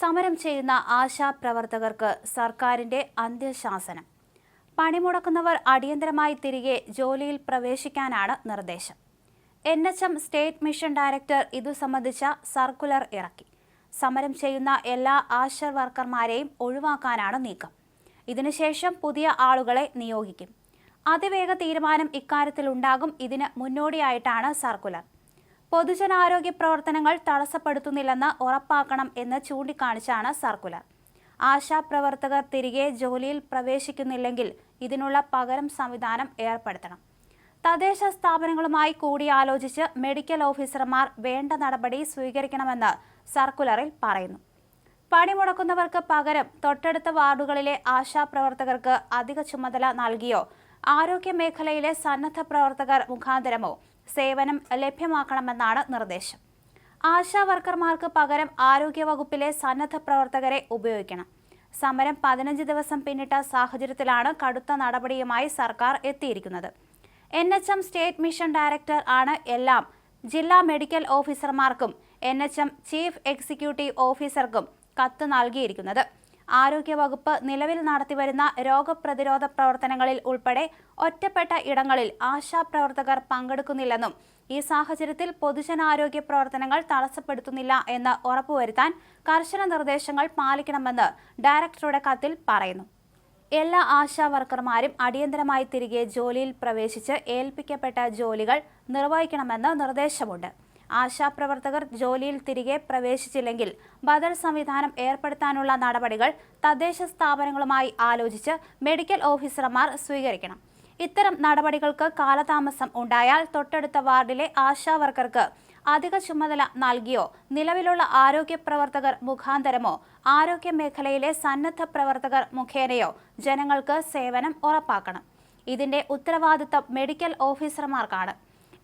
സമരം ചെയ്യുന്ന ആശാപ്രവർത്തകർക്ക് സർക്കാരിന്റെ അന്ത്യശാസനം. പണിമുടക്കുന്നവർ അടിയന്തരമായി തിരികെ ജോലിയിൽ പ്രവേശിക്കാനാണ് നിർദ്ദേശം. N H M state mission director ഇതു സംബന്ധിച്ച സർക്കുലർ ഇറക്കി. സമരം ചെയ്യുന്ന എല്ലാ ആശാ വർക്കർമാരെയും ഒഴിവാക്കാനാണ് നീക്കം. ഇതിനുശേഷം പുതിയ ആളുകളെ നിയോഗിക്കും. അതിവേഗ തീരുമാനം ഇക്കാര്യത്തിൽ ഉണ്ടാകും ഇതിന് മുന്നോടിയായിട്ടാണ് സർക്കുലർ. പൊതുജനാരോഗ്യ പ്രവർത്തനങ്ങൾ തടസ്സപ്പെടുത്തുന്നില്ലെന്ന് ഉറപ്പാക്കണം എന്ന് ചൂണ്ടിക്കാണിച്ചാണ് സർക്കുലർ. ആശാപ്രവർത്തകർ തിരികെ ജോലിയിൽ പ്രവേശിക്കുന്നില്ലെങ്കിൽ ഇതിനുള്ള പകരം സംവിധാനം ഏർപ്പെടുത്തണം. തദ്ദേശ സ്ഥാപനങ്ങളുമായി കൂടിയാലോചിച്ച് മെഡിക്കൽ ഓഫീസർമാർ വേണ്ട നടപടി സ്വീകരിക്കണമെന്ന് സർക്കുലറിൽ പറയുന്നു. പണിമുടക്കുന്നവർക്ക് പകരം തൊട്ടടുത്ത വാർഡുകളിലെ ആശാപ്രവർത്തകർക്ക് അധിക ചുമതല നൽകിയോ? ആരോഗ്യ മേഖലയിലെ സന്നദ്ധ പ്രവർത്തകർ മുഖാന്തരമോ? സേവനം ലഭ്യമാക്കണമെന്നാണ് നിർദ്ദേശം. ആശാ വർക്കർമാർക്ക് പകരം ആരോഗ്യവകുപ്പിലെ സന്നദ്ധ പ്രവർത്തകരെ ഉപയോഗിക്കണം. സമരം പതിനഞ്ച് ദിവസം പിന്നിട്ട സാഹചര്യത്തിലാണ് കടുത്ത നടപടിയുമായി സർക്കാർ എത്തിയിരിക്കുന്നത്. N H M state mission director ആണ് എല്ലാം. ജില്ലാ മെഡിക്കൽ ഓഫീസർമാർക്കും N H M chief executive ഓഫീസർക്കും കത്ത് നൽകിയിരിക്കുന്നത്. ആരോഗ്യവകുപ്പ് നിലവിൽ നടത്തിവരുന്ന രോഗപ്രതിരോധ പ്രവർത്തനങ്ങളിൽ ഉൾപ്പെടെ ഒറ്റപ്പെട്ട ഇടങ്ങളിൽ ആശാപ്രവർത്തകർ പങ്കെടുക്കുന്നില്ലെന്നും ഈ സാഹചര്യത്തിൽ പൊതുജനാരോഗ്യ പ്രവർത്തനങ്ങൾ തടസ്സപ്പെടുത്തുന്നില്ല എന്ന് ഉറപ്പുവരുത്താൻ കർശന നിർദ്ദേശങ്ങൾ പാലിക്കണമെന്ന് ഡയറക്ടറുടെ കത്തിൽ പറയുന്നു. എല്ലാ ആശാ വർക്കർമാരും അടിയന്തരമായി തിരികെ ജോലിയിൽ പ്രവേശിച്ച് ഏൽപ്പിക്കപ്പെട്ട ജോലികൾ നിർവഹിക്കണമെന്ന് നിർദ്ദേശമുണ്ട്. ആശാപ്രവർത്തകർ ജോലിയിൽ തിരികെ പ്രവേശിച്ചില്ലെങ്കിൽ ബദൽ സംവിധാനം ഏർപ്പെടുത്താനുള്ള നടപടികൾ തദ്ദേശ സ്ഥാപനങ്ങളുമായി ആലോചിച്ച് മെഡിക്കൽ ഓഫീസർമാർ സ്വീകരിക്കണം. ഇത്തരം നടപടികൾക്ക് കാലതാമസം ഉണ്ടായാൽ തൊട്ടടുത്ത വാർഡിലെ ആശാവർക്കർക്ക് അധിക ചുമതല നൽകിയോ നിലവിലുള്ള ആരോഗ്യ പ്രവർത്തകർ മുഖാന്തരമോ ആരോഗ്യ മേഖലയിലെ സന്നദ്ധ പ്രവർത്തകർ മുഖേനയോ ജനങ്ങൾക്ക് സേവനം ഉറപ്പാക്കണം. ഇതിന്റെ ഉത്തരവാദിത്തം മെഡിക്കൽ ഓഫീസർമാർക്കാണ്.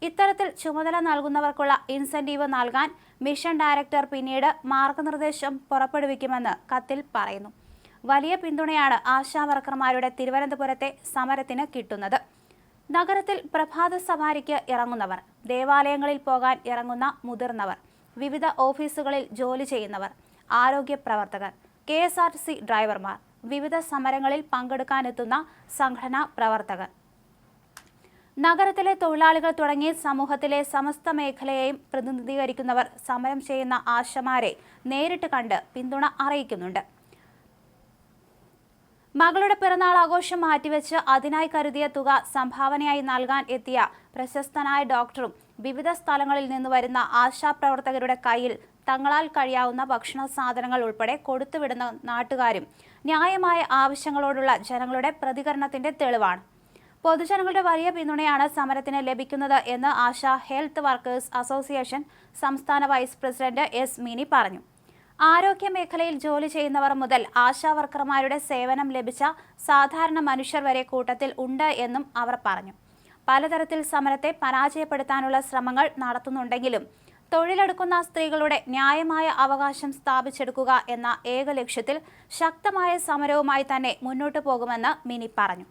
ഇത്തരത്തിൽ ചുമതല നൽകുന്നവർക്കുള്ള ഇൻസെന്റീവ് നൽകാൻ മിഷൻ ഡയറക്ടർ പിന്നീട് മാർഗനിർദ്ദേശം പുറപ്പെടുവിക്കുമെന്ന് കത്തിൽ പറയുന്നു. വലിയ പിന്തുണയാണ് ആശാവർക്കർമാരുടെ തിരുവനന്തപുരത്തെ സമരത്തിന് കിട്ടുന്നത്. നഗരത്തിൽ പ്രഭാത സവാരിക്ക് ഇറങ്ങുന്നവർ ദേവാലയങ്ങളിൽ പോകാൻ ഇറങ്ങുന്ന മുതിർന്നവർ വിവിധ ഓഫീസുകളിൽ ജോലി ചെയ്യുന്നവർ ആരോഗ്യ പ്രവർത്തകർ കെ ഡ്രൈവർമാർ വിവിധ സമരങ്ങളിൽ പങ്കെടുക്കാനെത്തുന്ന സംഘടനാ പ്രവർത്തകർ. നഗരത്തിലെ തൊഴിലാളികൾ തുടങ്ങി സമൂഹത്തിലെ സമസ്ത മേഖലയെയും പ്രതിനിധീകരിക്കുന്നവർ സമരം ചെയ്യുന്ന ആശമാരെ നേരിട്ട് കണ്ട് പിന്തുണ അറിയിക്കുന്നുണ്ട്. മകളുടെ പിറന്നാൾ ആഘോഷം മാറ്റിവെച്ച് അതിനായി കരുതിയ തുക സംഭാവനയായി നൽകാൻ എത്തിയ പ്രശസ്തനായ ഡോക്ടറും വിവിധ സ്ഥലങ്ങളിൽ നിന്ന് വരുന്ന ആശാപ്രവർത്തകരുടെ കയ്യിൽ തങ്ങളാൽ കഴിയാവുന്ന ഭക്ഷണ സാധനങ്ങൾ ഉൾപ്പെടെ കൊടുത്തുവിടുന്ന നാട്ടുകാരും ന്യായമായ ആവശ്യങ്ങളോടുള്ള ജനങ്ങളുടെ പ്രതികരണത്തിന്റെ തെളിവാണ്. പൊതുജനങ്ങളുടെ വലിയ പിന്തുണയാണ് സമരത്തിന് ലഭിക്കുന്നത് എന്ന് ആശ ഹെൽത്ത് വർക്കേഴ്സ് അസോസിയേഷൻ സംസ്ഥാന വൈസ് പ്രസിഡന്റ് എസ് മിനി പറഞ്ഞു. ആരോഗ്യ മേഖലയിൽ ജോലി ചെയ്യുന്നവർ മുതൽ ആശാ വർക്കർമാരുടെ സേവനം ലഭിച്ച സാധാരണ മനുഷ്യർ വരെ കൂട്ടത്തിൽ ഉണ്ട് എന്നും അവർ പറഞ്ഞു. പലതരത്തിൽ സമരത്തെ പരാജയപ്പെടുത്താനുള്ള ശ്രമങ്ങൾ നടത്തുന്നുണ്ടെങ്കിലും തൊഴിലെടുക്കുന്ന സ്ത്രീകളുടെ ന്യായമായ അവകാശം സ്ഥാപിച്ചെടുക്കുക എന്ന ഏക ലക്ഷ്യത്തിൽ ശക്തമായ സമരവുമായി തന്നെ മുന്നോട്ടു പോകുമെന്ന് മിനി പറഞ്ഞു.